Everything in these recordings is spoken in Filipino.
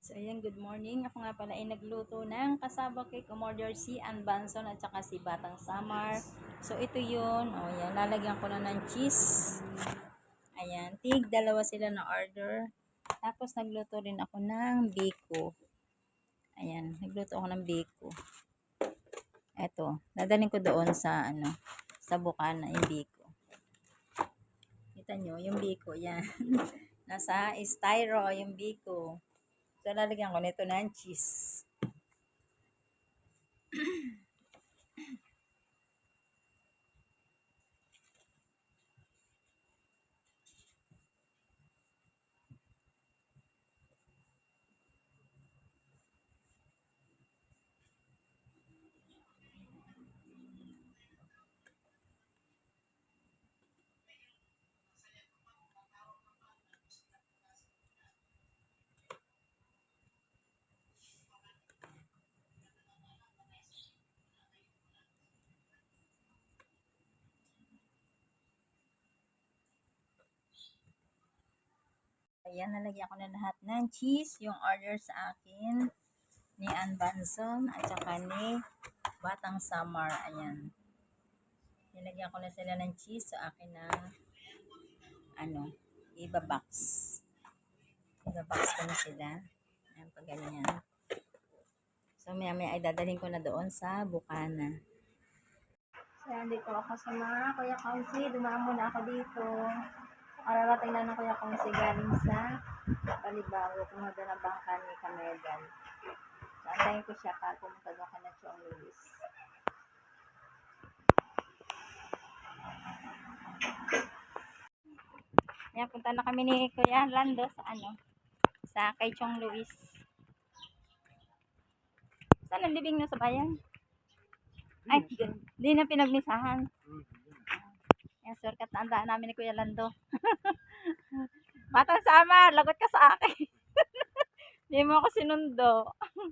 So, ayan, good morning. Ako nga pala ay nagluto ng kasaba cake. Umorder si Ann Banson at saka si Batang Samar. So, ito yun. O, yan. Lalagyan ko na ng cheese. Ayan. Tig, dalawa sila na order. Tapos, nagluto rin ako ng biko. Ayan. Nagluto ako ng biko. Ito. Dadalhin ko doon sa, ano, sa bukana yung biko. Kita nyo, yung biko. Yan. Nasa styro yung biko. So, lalagyan ko nito ng cheese. Ayan, nalagyan ko na lahat ng cheese. Yung order sa akin ni Ann Banson at saka ni Batang Samar. Ayan. Nilagyan ko na sila ng cheese sa akin na ano, iba-box. Iba-box ko na sila. Ayan, pag ganyan. So, maya maya ay dadalhin ko na doon sa Bukana. So, ayan, dito ako sa mga Kuya Kansi. Dumaan muna ako dito. Kararating na ng Kuya Kansi galing sa Balibago. Pumunta ng bangka ni Kamedan. So, antayin ko siya para pumunta doon ka na Chong Luis. Ayan, punta na kami ni Kuya Lando sa ano, sa kay Chong Luis. Saan ang libing na sa bayan? Ay, di na pinagmisahan. Yan, shortcut na ang daan namin ni Kuya Lando. Batang sama, lagot ka sa akin. Hindi mo ako sinundo.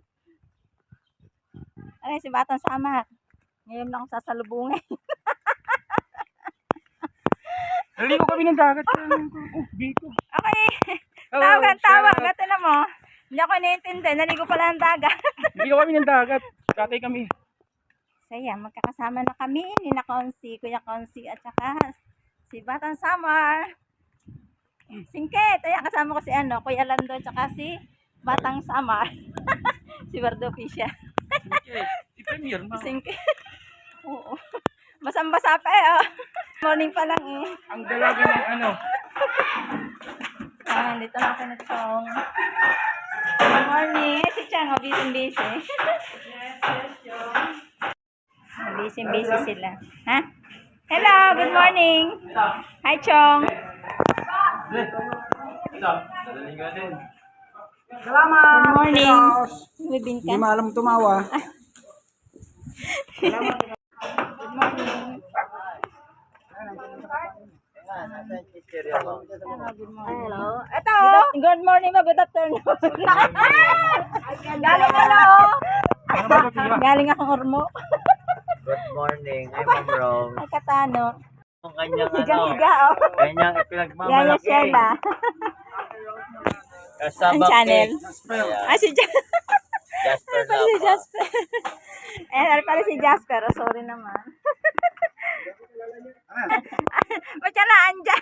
Ay, si Batang sama. Ngayon lang sasalubungin. Naligo kami ng dagat. Oh, biko. Okay. Hello, Tawag. Gata na mo. Hindi ako naiintindi. Naligo pala ang dagat. Naligo kami ng dagat. Katay kami. Saya, magkakasama na kami ni na Konsi, Kuya Konsi, at saka si Batang Samar. Singket, ayan, kasama ko si ano, Kuya Lando, at saka si Batang Samar. si Bardo Pisha. Si Premier ma. Singket. Oo. Basang-basa pa eh, oh. Morning pa lang eh. Ang dalaga ng ano. Ah, dito na ako na Chong. Good morning. Si Chang, oh, busy-busy. yes, yes, Chong. Busy-busy sila. Ha? Hello, good morning. Hi, Chong. Salamat! Good morning. Libing ka. Hindi maalam tumawa. Good morning. Hello, good morning. Hello. Ito. Good, good morning, ma. Good afternoon. Galing ano? Galing akong ormo. Good morning. I'm Ma'am Rose. Ay, katano. Ang kanyang ano, Higang-higa, oh. kanyang Yaya pinagmamalaki. Shela. Kasama Ang channel. Ayan, Ah, si Jasper. Jasper pala si Lapa. Jasper. Eh, ano pala si Jasper. Oh, sorry naman. Ba't siya na andyan?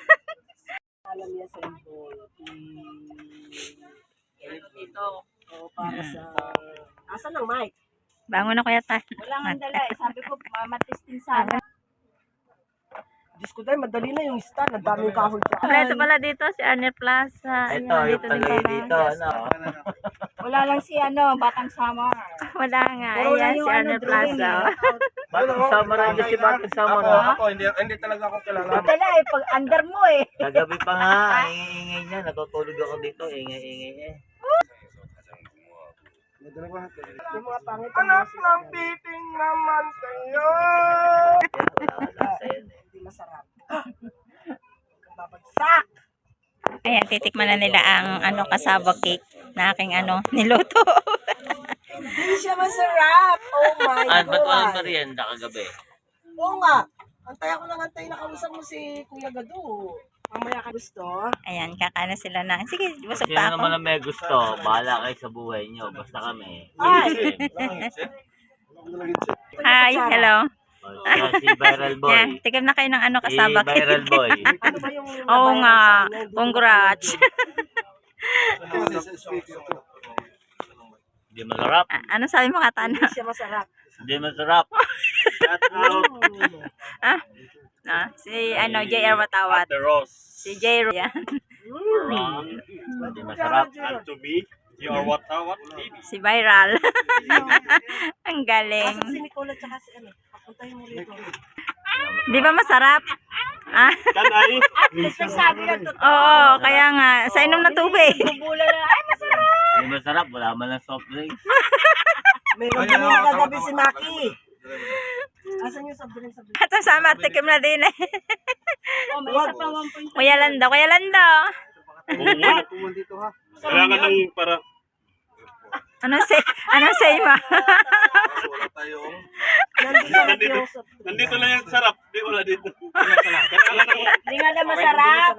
Alam niya sa import. Ito. O para sa... Asan ang mic? Bangon na kuya tan. Wala nga dala eh. Sabi ko, mamatesting sana. Diyos ko dahil, madali na yung stand. Ang daming kahoy dyan. Kompleto pala dito si Arnel Plaza. Ito, yung din tagay pala. dito. Ano? Wala lang si ano, Batang Samar. Wala nga. Lang Ayan yung si ano, Arnel drawing Plaza. eh. Batang rin dyan si Batang sama Ako, ako, hindi, hindi talaga ako kilala. Dala eh, pag under mo eh. Kagabi pa nga, ang ingay niya. Natutulog ako dito. Ingay-ingay eh. Anak ng piting naman kayo! Hindi masarap. Babagsak! Ayan, titikman na nila ang ano kasaba cake na aking ano niluto. Hindi siya masarap. Oh my Ah, ba't walang God. merienda kagabi? Oo nga. Antay ako lang antay nakausap mo si Kuya Gado. Mamaya ka gusto. Ayan, kakain na sila na. Sige, busog Sino pa naman ako. ang may gusto, bahala kayo sa buhay nyo. Basta kami. Ay! Hi, hello. O, siya, si Viral Boy. Yeah, tikim na kayo ng ano Si. Viral Boy. Ano ba yung Oo nabayaran nga, sa congrats. Hindi masarap. Ah, ano sabi mo katana? Hindi siya masarap. Hindi masarap. Ah, ah, si ano, JR Watawat. The Rose. Si JR yan. Hindi masarap. And to me, you are what I want, baby. Si Viral. Ang Kasi galing. si Nicola tsaka si ano. Papuntahin mo rito. Di ba masarap? Ah, Can I? oo, kaya nga. Sa inom ng tubig. Hindi masarap. Wala man lang soft drinks. Meron din kagabi si Maki. Asan yung sabihin sabihin? At ang sama, tikim na din eh. Kuya Lando, Kuya Lando. Oo nga. Kailangan ng para... Ano say, ano say mo? Nandito na Nandito. Nandito lang yung sarap. Di wala dito. Ng... Hindi nga na masarap.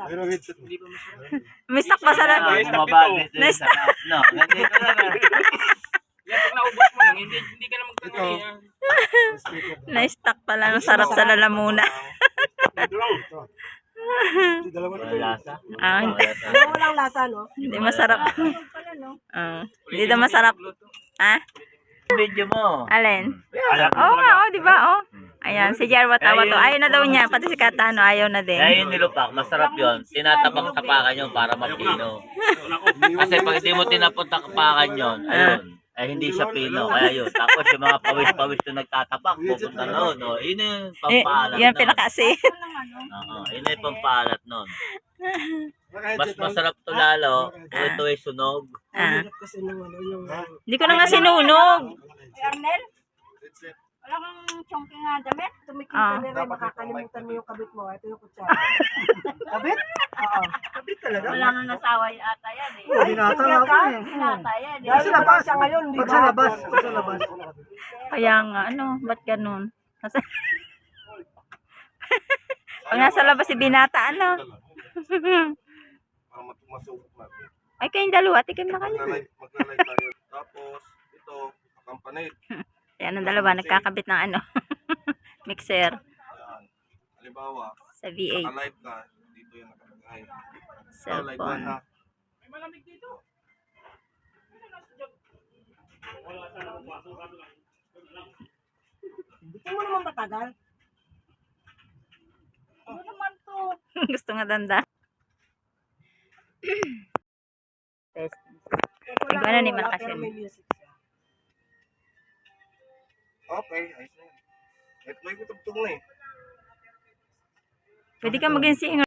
Mistak pa talk bumaba dito. No, nandito na na. Yan, pag naubos mo lang, hindi, hindi ka na magtanong. Na-stuck pala ng sarap sa lalamuna. Wala lasa. Ah, Wala lasa. Ano walang lasa, no? hindi masarap. Ah, hindi daw masarap. Ha? Video mo. Alin? Alam Oo nga, oh, di ba? Oh. Ayan, si Jarwa tawa to. Ayaw na daw niya, pati si Katano ayaw na din. Kaya yung nilupak, masarap yun. Tinatapak-tapakan yun para mapino. Kasi pag hindi mo tinapuntak-tapakan yun, ayun, eh hindi siya pino. Kaya yun. Tapos yung mga pawis-pawis na nagtatapak, pupunta noon. O, yun yung Eh, pampalat yan nun. pinakasi. Oo, yun yung pampalat nun. Mas masarap to lalo kung ito ay sunog. Ah. Hirap kasi nung ano, yung... Hindi ko na nga. Tumikim Ah. ka na rin, makakalimutan mo yung kabit mo. Ito yung kutsara. kabit? Oo. Kabit talaga? Wala nang nasawa ata yan eh. Ay, binata ka. Binata yan Dahil sa labas siya ngayon, di ba? Pag sa labas. Pag sa labas. Kaya nga, ano, ba't ganun? Nasa... Pag nasa labas si Binata, ano? Para mat- masubok natin. Ay, kayong dalawa, tikim na kayo. Maglalay, maglalay tayo. Tapos, ito, accompanied. Yan ang dalawa, nagkakabit ng ano, mixer. Halimbawa, sa V8 naka-live ka, dito yung nakalagay. So, live cellphone. na. Hindi mo naman matagal. Gusto nga danda. Test. Iba na ni wala, Okay, ayos na yan. Ito may kutugtog na eh. Pwede ka maging singer.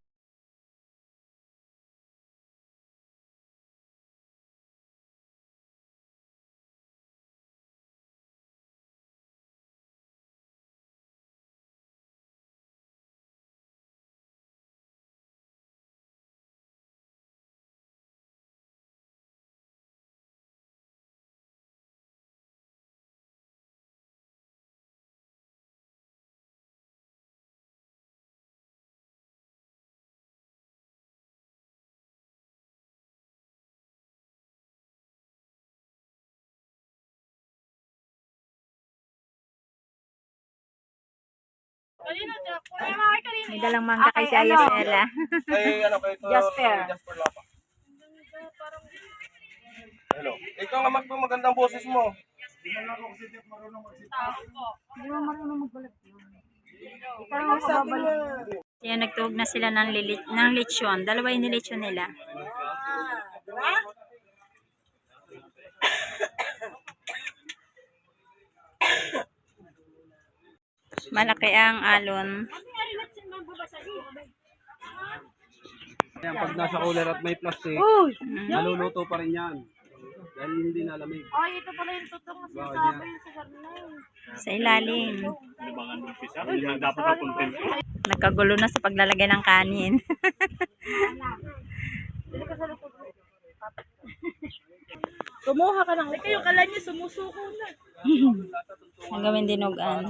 May dalang mangga kay Jaya Sela. Ay, ano kayo ito? Jasper. Jasper Lapa. Hello. Ikaw nga mag magandang boses mo. Ang sabi niya, Kaya nagtuhog na sila ng, lilit, ng lechon. Dalawa yung nilechon nila. Malaki ang alon. Yan, pag nasa cooler at may plastic, Mm. naluluto pa rin yan. Dahil hindi nalamig. Ay, ito pala yung Bakit sinasabi yan? sa karnay. Sa ilalim. Nagkagulo na sa paglalagay ng kanin. Kumuha ka ng lika. Yung kala niya sumusuko na. Ang gawin dinugan.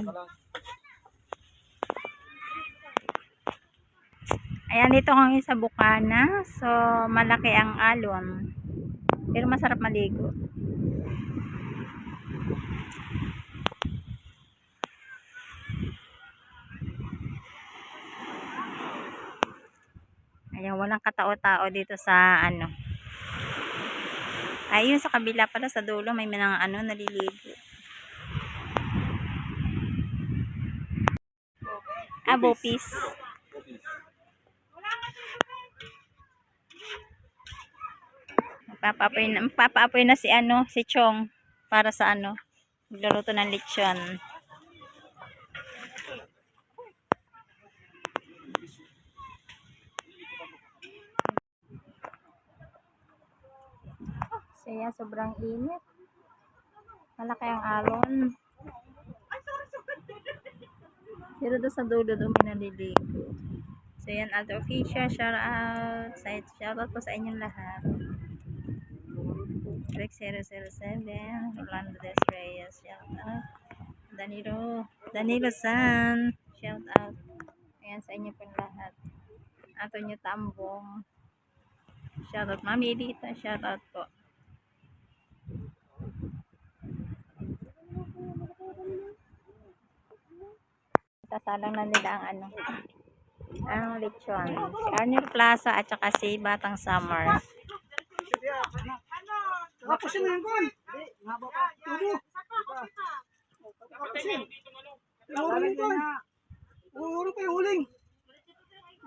Ayan, dito kami sa Bukana. So, malaki ang alon. Pero masarap maligo. Ayan, walang katao-tao dito sa ano. Ayun, sa kabila pala, sa dulo, may mga ano, naliligo. Ah, bopis. Magpapaapoy na, magpapaapoy na si ano, si Chong para sa ano, magluluto ng lechon. Yan, sobrang init. Malaki ang alon. Pero doon sa dulo doon may naliligo. So yan, Alto Official, shout out. Shout out po sa inyong lahat. Rex 007, Rolando Des Reyes, shout out. Danilo, Danilo San, shout out. Ayan sa inyo po lahat. Antonio Tambong, shout out. Mami Edita, shout out po. Sasalang na nila ang ano, ang lechon. Si Arnel Plaza at saka si Batang Summer. Kapusin mo yung gun. Haba pa. Tubo. Kapusin. Uling gun. Uuro pa yung huling.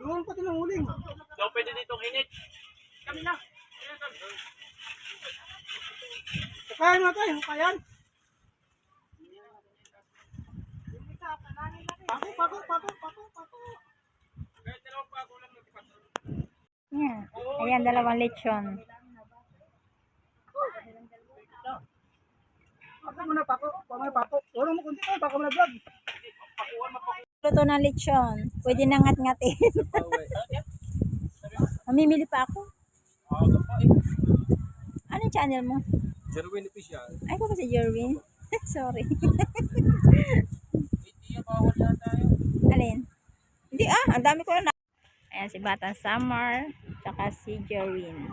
Uuro pa ang huling. Daw pwede ditong init. Kaya nga tayo. Kayan. Pako, pako, pako, pako, pako. Yeah. Ayan, dalawang lechon. Pako mo na, pako. Pako mo na, pako. Uuro mo kunti ko. Pako mo na vlog. Luto ng lechon. Pwede na ngat-ngatin. Mamimili pa ako. Anong channel mo? Jerwin Official. Ay, ko ba si Jerwin? Sorry. Alin? Hindi ah, ang dami ko na. Ayan si Batang Summer, tsaka si Jerwin.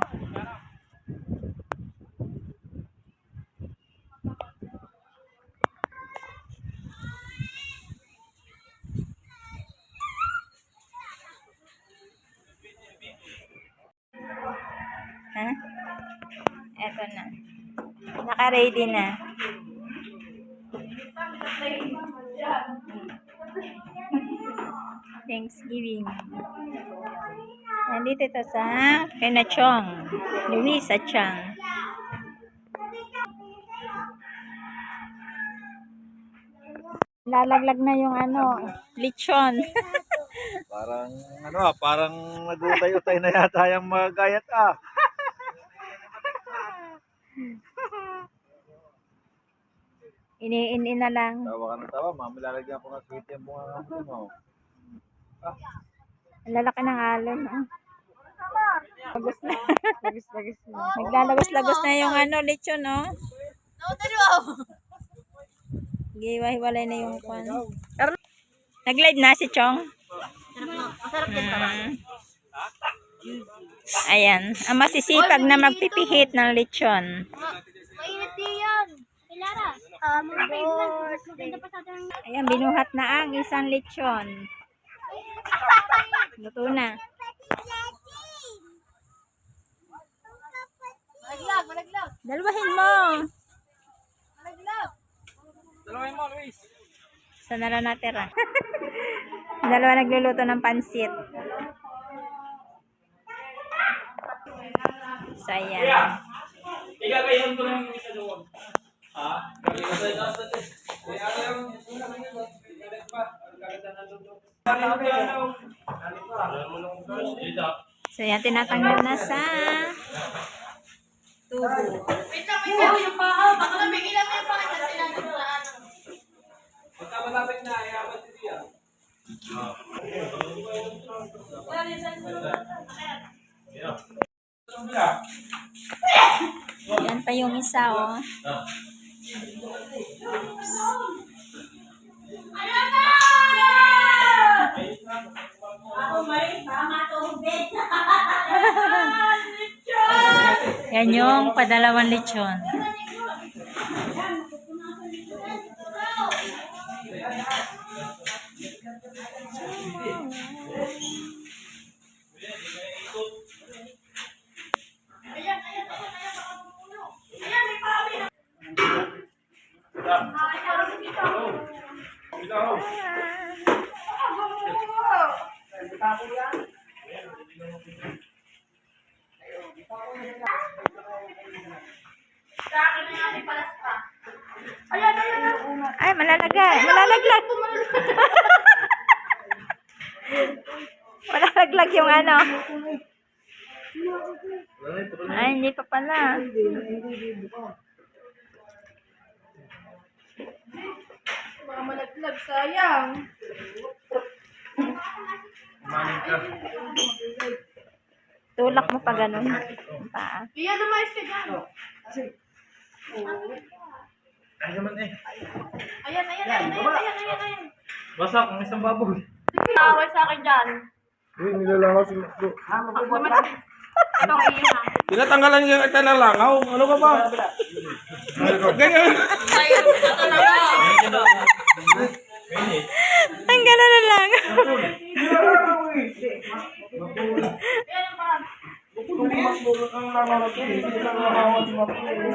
Naka-ready na. Thanksgiving. Nandito ito sa Kena Chong. Luisa Chang. Lalaglag na yung ano, lechon. Parang ano ah, parang nagutay-utay na yata yung mga gayat ah. Iniin na lang. Tawa ka ng tawa, mami lalagyan ko ng sweet yung bunga ng mo. Ang lalaki ng alon. Oh. Lagos na. Naglalagos-lagos na yung ano, lechon, no? Giwa-hiwalay na yung kwan. Nag-live na si Chong. Mm. Ayan. Ang masisipag na magpipihit ng lechon. Atin. Ayan, binuhat na ang isang lechon. Luto na. Malaglag, malaglag. Dalawahin mo. Malaglag. Dalawin mo, Luis. Saan na lang natira? Dalawa nagluluto ng pansit. So, ayan. Igagayon ko lang yung isa doon. Ha? So, ayan, tinatanggal na sa tubo. Wait lang, yung paa. Baka nabigilan mo yung paa. Kasi natin paa. Yan pa yung isa, oh. Yan yung padalawang lechon. Ay, malalagay. Malalaglag. malalaglag yung ano. Ay, hindi pa pala. Baka malaglag, sayang. Tulak mo pa ganun. Paa. Kaya lumayas ka dyan. Ay naman eh. Ayan, ayan, ayan, ayan, ayan, ayan, ayan. Basak ang isang baboy. Away sa akin dyan. Uy, nilalangaw si Ito, iyan. Tinatanggalan niya kita ng langaw. Ano ka ba? Ganyan. Ang gano'n na lang. Ang langaw